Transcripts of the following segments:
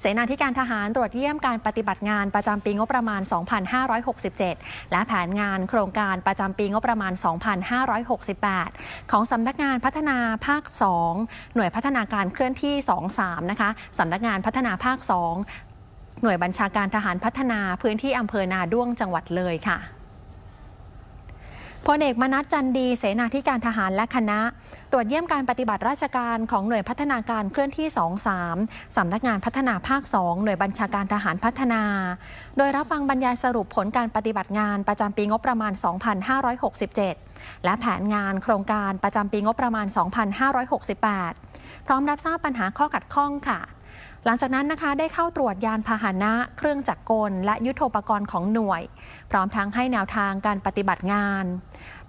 เสนาธิการทหารตรวจเยี่ยมการปฏิบัติงานประจำปีงบประมาณ 2567 และแผนงานโครงการประจำปีงบประมาณ 2568 ของสำนักงานพัฒนาภาค 2 หน่วยพัฒนาการเคลื่อนที่ 23 นะคะสำนักงานพัฒนาภาค 2 หน่วยบัญชาการทหารพัฒนาพื้นที่อำเภอนาด้วงจังหวัดเลยค่ะ พลเอกมนัสจันดี เสนาธิการทหารและคณะ ตรวจเยี่ยมการปฏิบัติราชการของหน่วยพัฒนาการเคลื่อนที่ 23 สำนักงานพัฒนาภาค 2 หน่วยบัญชาการทหารพัฒนา โดยรับฟังบรรยายสรุปผลการปฏิบัติงานประจำปีงบประมาณ 2567 และแผนงานโครงการประจำปีงบประมาณ 2568 พร้อมรับทราบปัญหาข้อขัดข้องค่ะหลังจากนั้นนะคะได้เข้าตรวจยานพาหนะ เครื่องจักรกล และยุทโธปกรณ์ของหน่วย พร้อมทั้งให้แนวทางการปฏิบัติงาน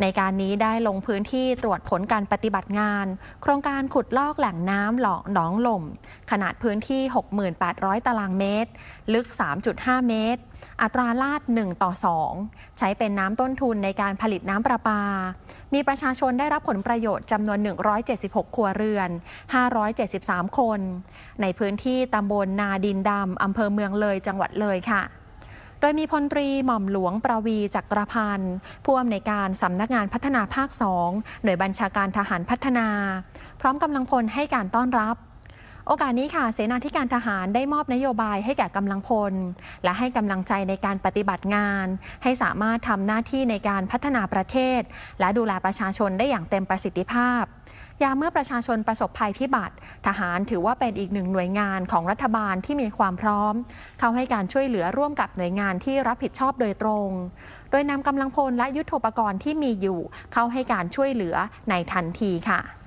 ในการนี้ได้ลงพื้นที่ตรวจผลการปฏิบัติงาน โครงการขุดลอกแหล่งน้ำหลองหนองหล่ม ขนาดพื้นที่ 6,800 ตารางเมตร ลึก 3.5 เมตร อัตราลาด 1 ต่อ 2 ใช้เป็นน้ำต้นทุนในการผลิตน้ำประปา มีประชาชนได้รับผลประโยชน์จำนวน 176 ครัวเรือน 573 คน ในพื้นที่ตำบลนาดินดำอำเภอเมืองเลยจังหวัดเลยค่ะ โดยมีพลตรีหม่อมหลวงประวีจักรพันธ์ผู้อำนวยการสำนักงานพัฒนาภาคสองหน่วยบัญชาการทหารพัฒนา พร้อมกำลังพลให้การต้อนรับ โอกาสนี้ค่ะเสนาธิการทหารได้มอบนโยบายให้แก่กำลังพล และให้กำลังใจในการปฏิบัติงาน ให้สามารถทำหน้าที่ในการพัฒนาประเทศ และดูแลประชาชนได้อย่างเต็มประสิทธิภาพยามเมื่อประชาชนประสบภัยพิบัติ ทหารถือว่าเป็นอีกหนึ่งหน่วยงานของรัฐบาลที่มีความพร้อม เข้าให้การช่วยเหลือร่วมกับหน่วยงานที่รับผิดชอบโดยตรง โดยนำกำลังพลและยุทธปกรณ์ที่มีอยู่ เข้าให้การช่วยเหลือในทันทีค่ะ